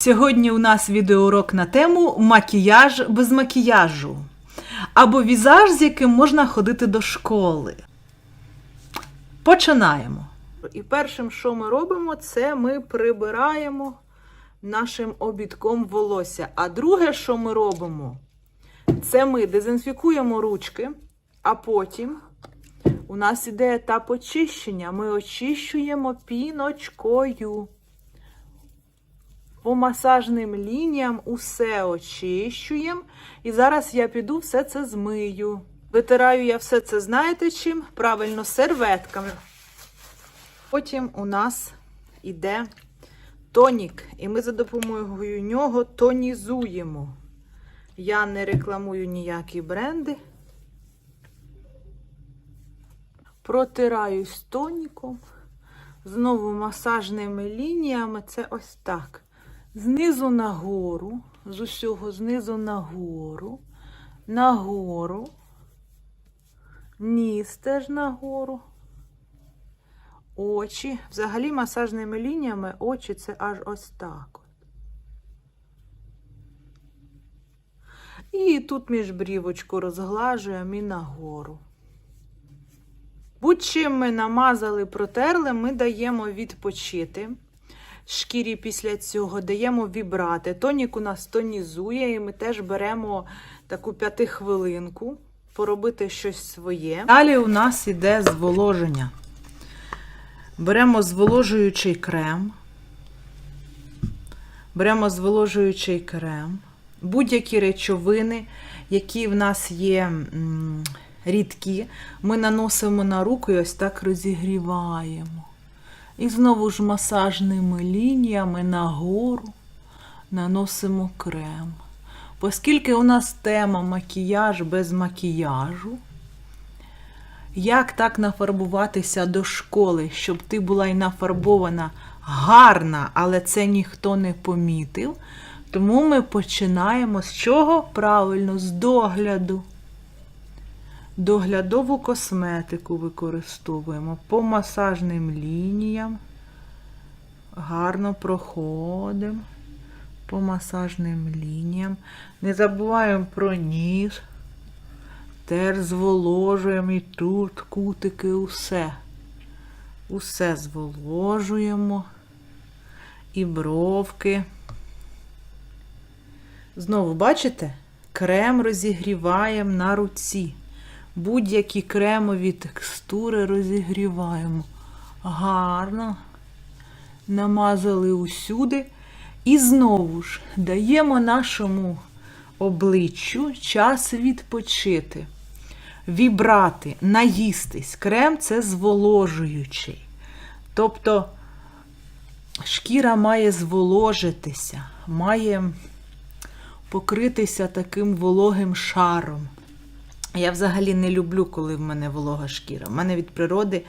Сьогодні у нас відеоурок на тему макіяж без макіяжу або візаж, з яким можна ходити до школи. Починаємо. І першим, що ми робимо, це ми прибираємо нашим обідком волосся. А друге, що ми робимо, це ми дезінфікуємо ручки, а потім у нас іде етап очищення. Ми очищуємо піночкою. По масажним лініям усе очищуємо. І зараз я піду все це змию. Витираю я все це, знаєте чим? Правильно, серветками. Потім у нас іде тонік, і ми за допомогою нього тонізуємо. Я не рекламую ніякі бренди. Протираюсь тоніком. Знову масажними лініями. Це ось так. Знизу нагору, з усього знизу нагору, нагору, ніс теж нагору, очі. Взагалі масажними лініями очі це аж ось так. І тут між брівочку розглажуємо і нагору. Будь-чим ми намазали, протерли, ми даємо відпочити шкірі після цього, даємо вібрати. Тонік у нас тонізує, і ми теж беремо таку п'ятихвилинку, поробити щось своє. Далі у нас іде зволоження. Беремо зволожуючий крем. Беремо зволожуючий крем, будь-які речовини, які в нас є рідкі, ми наносимо на руку і ось так розігріваємо. І знову ж масажними лініями нагору наносимо крем. Оскільки у нас тема макіяж без макіяжу, як так нафарбуватися до школи, щоб ти була і нафарбована гарна, але це ніхто не помітив. Тому ми починаємо з чого? Правильно, з догляду. Доглядову косметику використовуємо по масажним лініям. Гарно проходимо по масажним лініям. Не забуваємо про ніс. Теж зволожуємо і тут кутики, усе. Усе зволожуємо. І бровки. Знову, бачите? Крем розігріваємо на руці. Будь-які кремові текстури розігріваємо. Гарно. Намазали усюди. І знову ж даємо нашому обличчю час відпочити, вібрати, наїстись. Крем це зволожуючий. Тобто шкіра має зволожитися, має покритися таким вологим шаром. Я взагалі не люблю, коли в мене волога шкіра. У мене від природи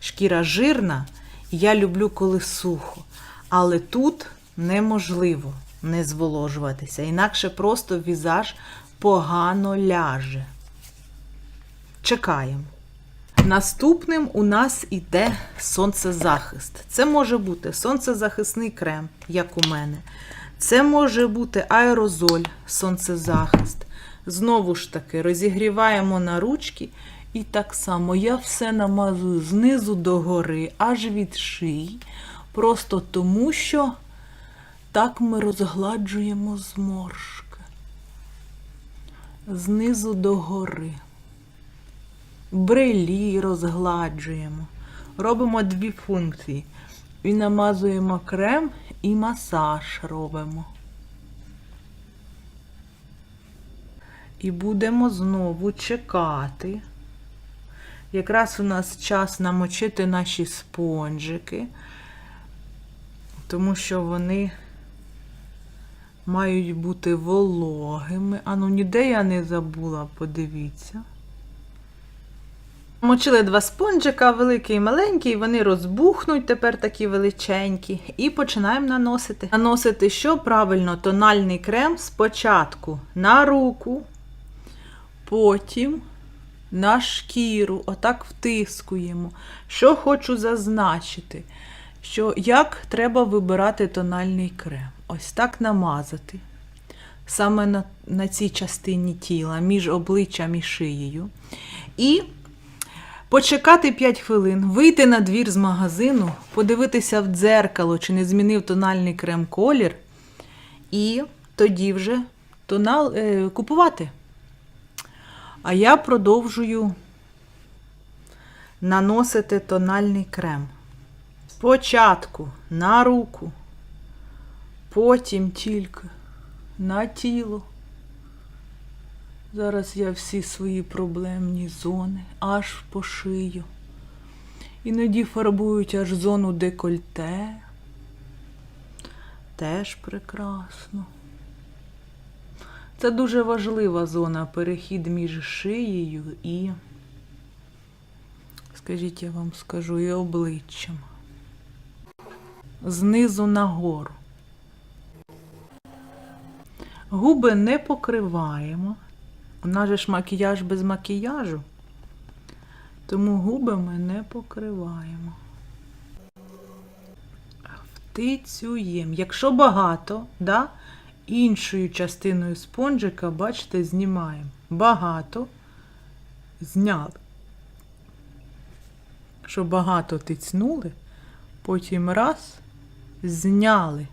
шкіра жирна, і я люблю, коли сухо. Але тут неможливо не зволожуватися. Інакше просто візаж погано ляже. Чекаємо. Наступним у нас іде сонцезахист. Це може бути сонцезахисний крем, як у мене. Це може бути аерозоль, сонцезахист. Знову ж таки, розігріваємо на ручки. І так само я все намазую знизу до гори, аж від шиї. Просто тому, що так ми розгладжуємо зморшки. Знизу до гори. Брелі розгладжуємо. Робимо дві функції. І намазуємо крем, і масаж робимо. І будемо знову чекати. Якраз у нас час намочити наші спонжики, тому що вони мають бути вологими. А ну ніде я не забула, подивіться. Мочили два спонжика, великий і маленький, вони розбухнуть тепер такі величенькі. І починаємо наносити. Наносити що? Правильно, тональний крем спочатку на руку, потім на шкіру, отак втискуємо. Що хочу зазначити, що як треба вибирати тональний крем. ось так намазати саме на, на цій частині тіла, між обличчям і шиєю. І почекати 5 хвилин, вийти на двір з магазину, подивитися в дзеркало, чи не змінив тональний крем колір, і тоді вже тонал, е, купувати. А я продовжую наносити тональний крем. Спочатку на руку, потім тільки на тіло. Зараз я всі свої проблемні зони аж по шию. Іноді фарбують аж зону декольте. Теж прекрасно. Це дуже важлива зона, перехід між шиєю і, скажіть, я вам скажу, і обличчям. Знизу нагору. Губи не покриваємо. У нас же ж макіяж без макіяжу. Тому губи ми не покриваємо. Втицюємо. Якщо багато, да, іншою частиною спонжика, бачите, знімаємо. Багато зняли. Що багато тицнули, потім раз зняли.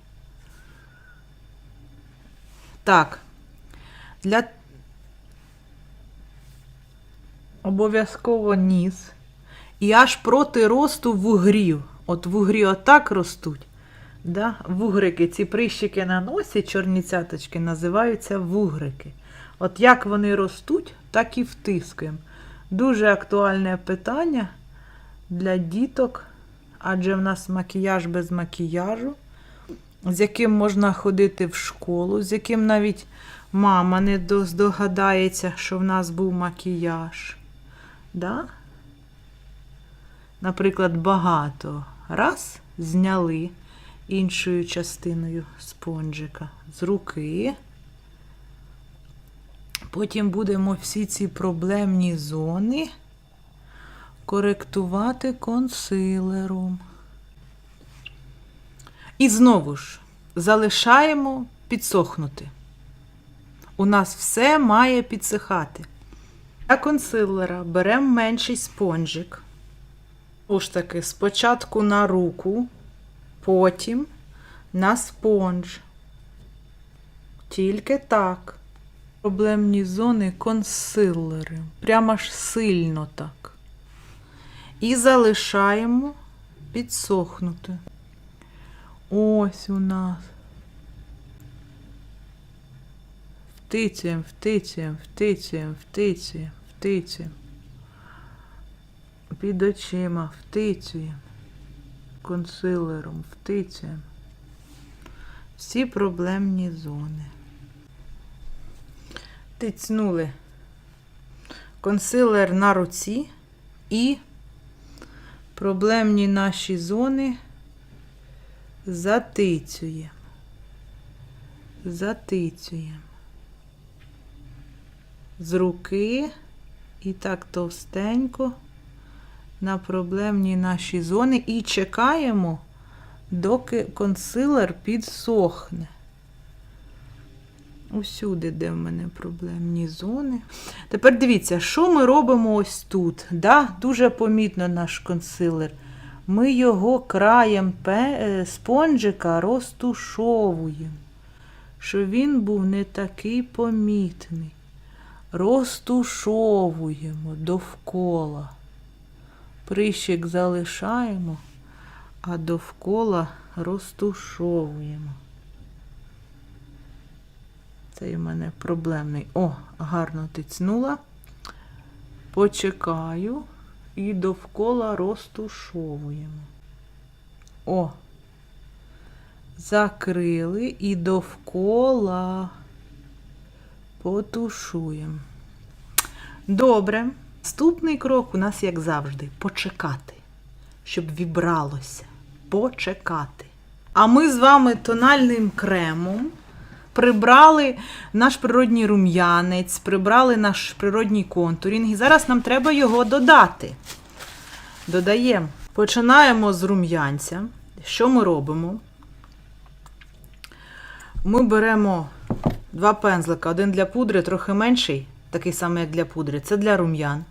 Так, для обов'язково ніс. І аж проти росту вугрів. От вугрі отак ростуть. Да? Вугрики, ці прищики на носі, чорні цяточки, називаються вугрики. От як вони ростуть, так і втискуємо. Дуже актуальне питання для діток, адже в нас макіяж без макіяжу, з яким можна ходити в школу, з яким навіть мама не здогадається, що в нас був макіяж. Да? Наприклад, багато раз зняли іншою частиною спонжика з руки. Потім будемо всі ці проблемні зони коректувати консилером. І знову ж залишаємо підсохнути. У нас все має підсихати. Для консилера беремо менший спонжик. Ж таки, спочатку на руку, потім на спонж. Тільки так. Проблемні зони консилери. Прямо аж сильно так. І залишаємо підсохнути. Ось у нас. Втицюємо, втицюємо, втицюємо, втицюємо, втицюємо. Під очима втицюємо. Консилером втицюємо. Всі проблемні зони. Тицнули консилер на руці і проблемні наші зони затицюємо. Затицюємо. З руки і так товстенько на проблемні наші зони і чекаємо, доки консилер підсохне. Усюди, де в мене проблемні зони. Тепер дивіться, що ми робимо ось тут. Да? Дуже помітно наш консилер. Ми його краєм е, спонжика розтушовуємо, щоб він був не такий помітний. Розтушовуємо довкола. Прищик залишаємо, а довкола розтушовуємо. Цей у мене проблемний. О, гарно тицнула. Почекаю і довкола розтушовуємо. О, закрили і довкола потушуємо. Добре. Наступний крок у нас, як завжди, почекати, щоб вібралося. Почекати. А ми з вами тональним кремом прибрали наш природній рум'янець, прибрали наш природній контурінг. І зараз нам треба його додати. Додаємо. Починаємо з рум'янця. Що ми робимо? Ми беремо два пензлика. Один для пудри, трохи менший, такий самий, як для пудри. Це для рум'ян.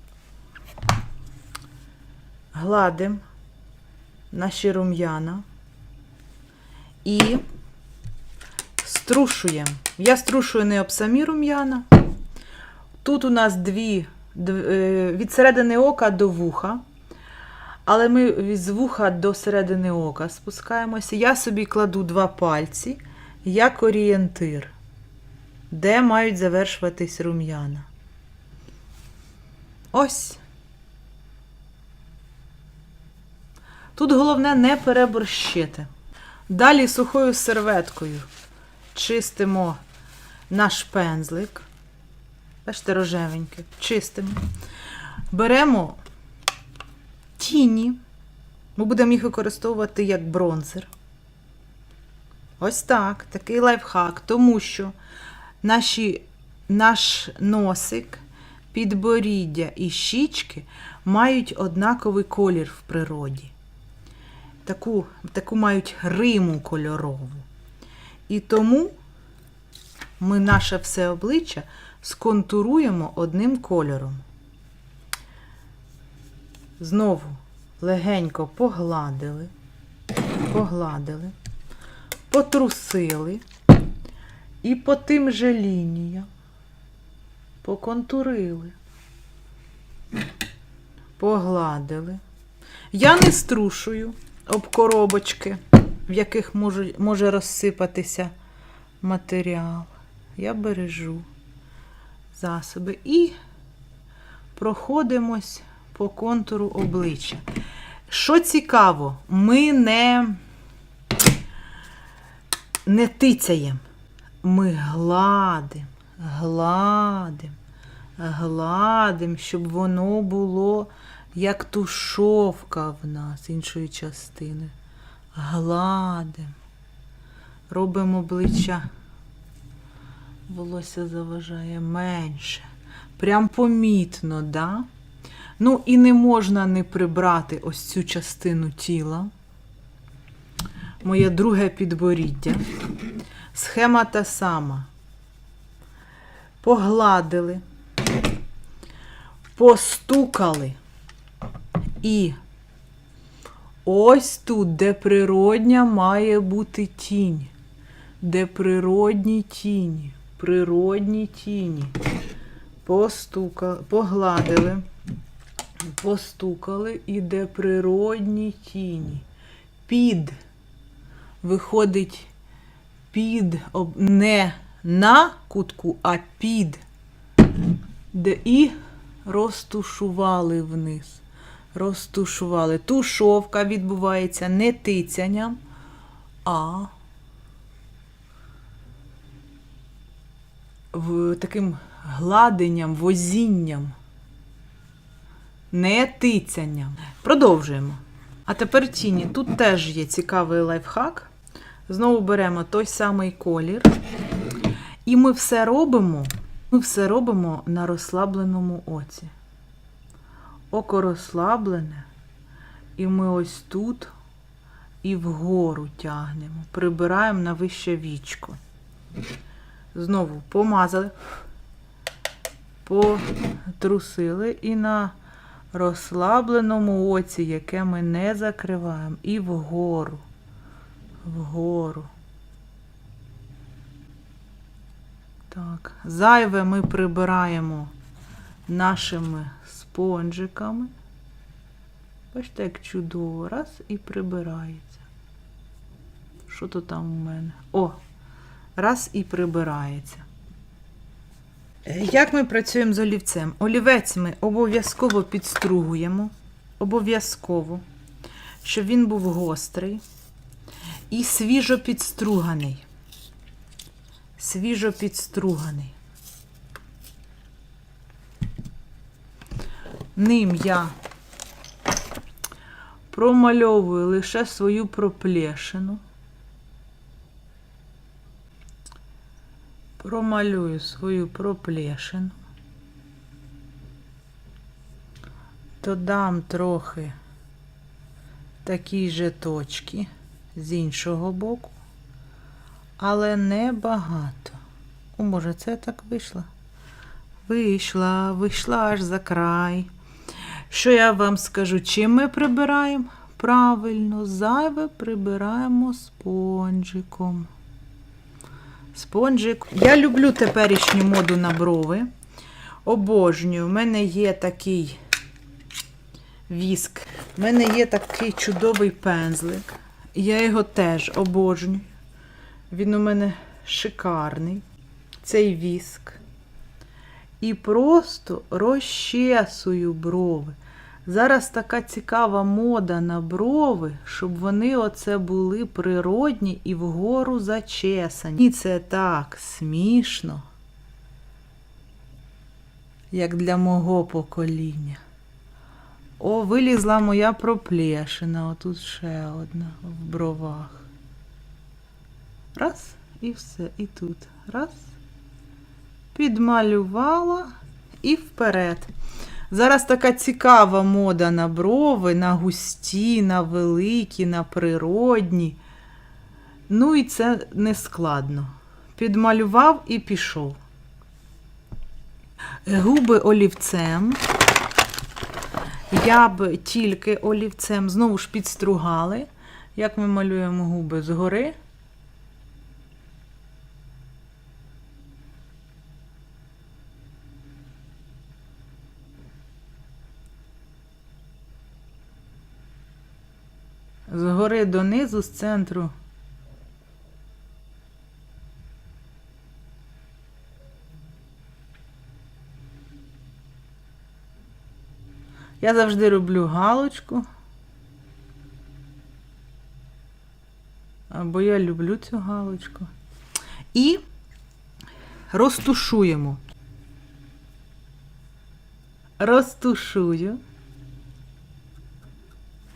Гладимо наші рум'яна і струшуємо. Я струшую не об самі рум'яна. Тут у нас дві е, від середини ока до вуха. Але ми від вуха до середини ока спускаємося. Я собі кладу два пальці як орієнтир, де мають завершуватись рум'яна. Ось. Тут головне не переборщити. Далі сухою серветкою чистимо наш пензлик. Бачите, рожевенький. Чистимо. Беремо тіні. Ми будемо їх використовувати як бронзер. Ось так, такий лайфхак, тому що наші, наш носик, підборіддя і щічки мають однаковий колір в природі. Таку, таку мають риму кольорову. І тому ми наше все обличчя сконтуруємо одним кольором. Знову легенько погладили, погладили, потрусили і по тим же лініям поконтурили, погладили. Я не струшую об коробочки, в яких може, може розсипатися матеріал. Я бережу засоби і проходимось по контуру обличчя. Що цікаво, ми не, не тицяємо, ми гладимо, гладимо, гладимо, щоб воно було як тушовка в нас іншої частини. Гладимо, робимо обличчя, волосся заважає менше. Прям помітно, да? Ну, і не можна не прибрати ось цю частину тіла. Моє друге підборіддя. Схема та сама. Погладили, постукали. І ось тут, де природня має бути тінь. Де природні тіні. Природні тіні. Постукали, погладили постукали, і де природні тіні. Під виходить під, не на кутку, а під, де і розтушували вниз. Розтушували. Тушовка відбувається не тицянням, а в таким гладенням, возінням не тицянням. Продовжуємо. А тепер тіні. Тут теж є цікавий лайфхак. Знову беремо той самий колір. І ми все робимо, ми все робимо на розслабленому оці. Око розслаблене, і ми ось тут і вгору тягнемо, прибираємо на вище вічко. Знову помазали, потрусили і на розслабленому оці, яке ми не закриваємо, і вгору, вгору. Так, зайве ми прибираємо нашими спонжиками. Бачите, як чудово. Раз і прибирається. Що то там у мене? О! Раз і прибирається. Як ми працюємо з олівцем? Олівець ми обов'язково підстругуємо, обов'язково, щоб він був гострий і свіжо підструганий. Свіжо підструганий. Ним я промальовую лише свою проплешину. Промалюю свою проплешину. Додам трохи такі же точки з іншого боку. Але не багато. О, може, це так вийшло? Вийшла, вийшла аж за край. Що я вам скажу? Чим ми прибираємо? Правильно, зайве прибираємо спонжиком. Спонжик. Я люблю теперішню моду на брови. Обожнюю. У мене є такий віск. У мене є такий чудовий пензлик. Я його теж обожнюю. Він у мене шикарний. Цей віск. І просто розчесую брови. Зараз така цікава мода на брови, щоб вони оце були природні і вгору зачесані. І це так смішно, як для мого покоління. О, вилізла моя проплешина. Отут ще одна в бровах. Раз, і все. І тут. Раз. Підмалювала і вперед. Зараз така цікава мода на брови, на густі, на великі, на природні. Ну і це не складно. Підмалював і пішов. Губи олівцем. Я б тільки олівцем знову ж підстругали. Як ми малюємо губи згори. Згори донизу, з центру. Я завжди роблю галочку. Бо я люблю цю галочку. І розтушуємо. Розтушую.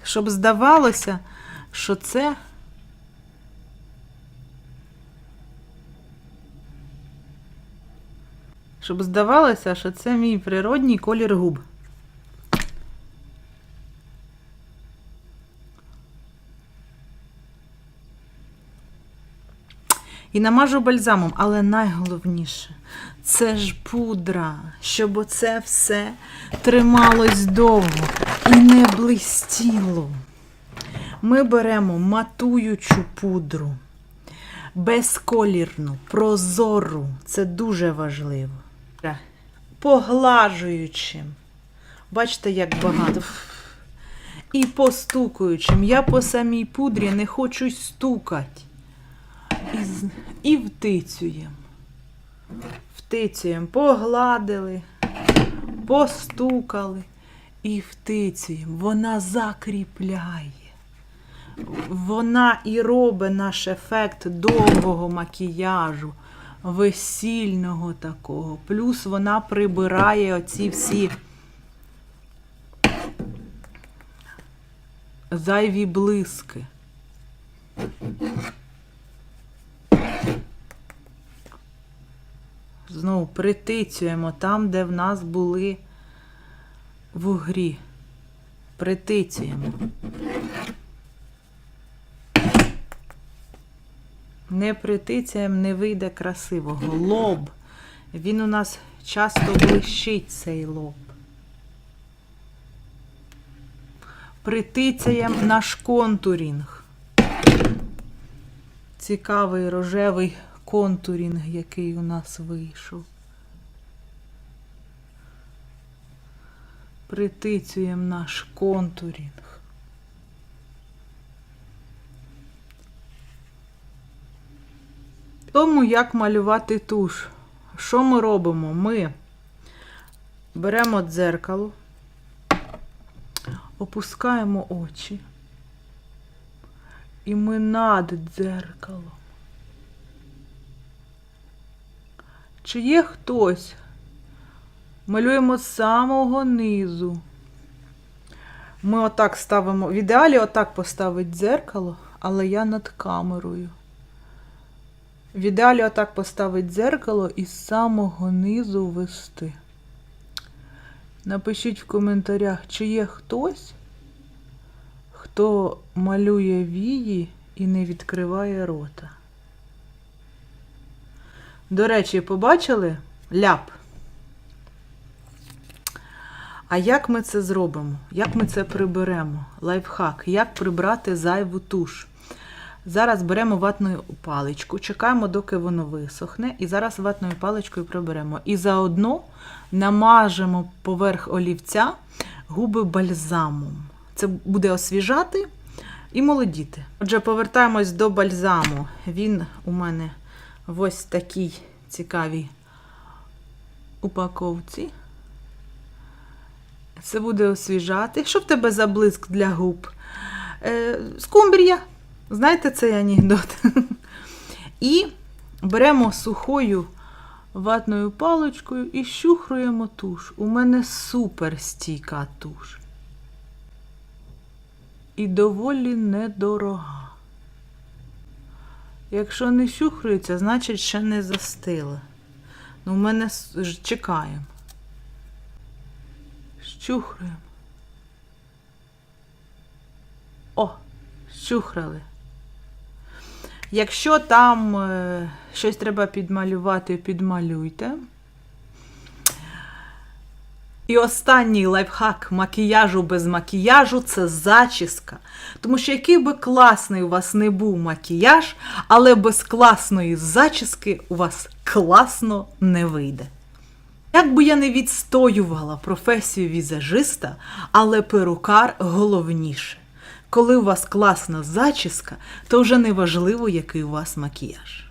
Щоб здавалося, що це щоб здавалося, що це мій природній колір губ. І намажу бальзамом, але найголовніше це ж пудра, щоб оце все трималось довго і не блистіло. Ми беремо матуючу пудру, безколірну, прозору, це дуже важливо. Поглажуючим. Бачите, як багато. І постукуючим. Я по самій пудрі не хочу стукати. І, і втицюємо. Втицюємо, погладили, постукали і втицюємо. Вона закріпляє. Вона і робить наш ефект довгого макіяжу, весільного такого. Плюс вона прибирає оці всі зайві блиски. Знову притицюємо там, де в нас були вугрі. Притицюємо. Не притицяємо, не вийде красивого. Лоб. Він у нас часто блищить цей лоб. Притицяємо наш контурінг. Цікавий рожевий контурінг, який у нас вийшов. Притицюємо наш контурінг. Тому як малювати туш. Що ми робимо? Ми беремо дзеркало, опускаємо очі, і ми над дзеркалом. Чи є хтось? Малюємо з самого низу. Ми отак ставимо. В ідеалі отак поставить дзеркало, але я над камерою. В отак поставить дзеркало і з самого низу вести. Напишіть в коментарях, чи є хтось, хто малює вії і не відкриває рота. До речі, побачили ляп. А як ми це зробимо? Як ми це приберемо? Лайфхак. Як прибрати зайву туш? Зараз беремо ватну паличку, чекаємо, доки воно висохне, і зараз ватною паличкою приберемо. І заодно намажемо поверх олівця губи бальзамом. Це буде освіжати і молодіти. Отже, повертаємось до бальзаму. Він у мене в ось такій цікавій упаковці. Це буде освіжати. Що в тебе за блиск для губ? Е, скумбрія. Знаєте цей анекдот? І беремо сухою ватною паличкою і щухруємо туш. У мене супер стійка туш. І доволі недорога. Якщо не щухрується, значить ще не застила. Ну, у мене чекаємо. Щухруємо. О, щухрали. Якщо там е, щось треба підмалювати, підмалюйте. І останній лайфхак макіяжу без макіяжу це зачіска. Тому що який би класний у вас не був макіяж, але без класної зачіски у вас класно не вийде. Як би я не відстоювала професію візажиста, але перукар головніше. Коли у вас класна зачіска, то вже не важливо, який у вас макіяж.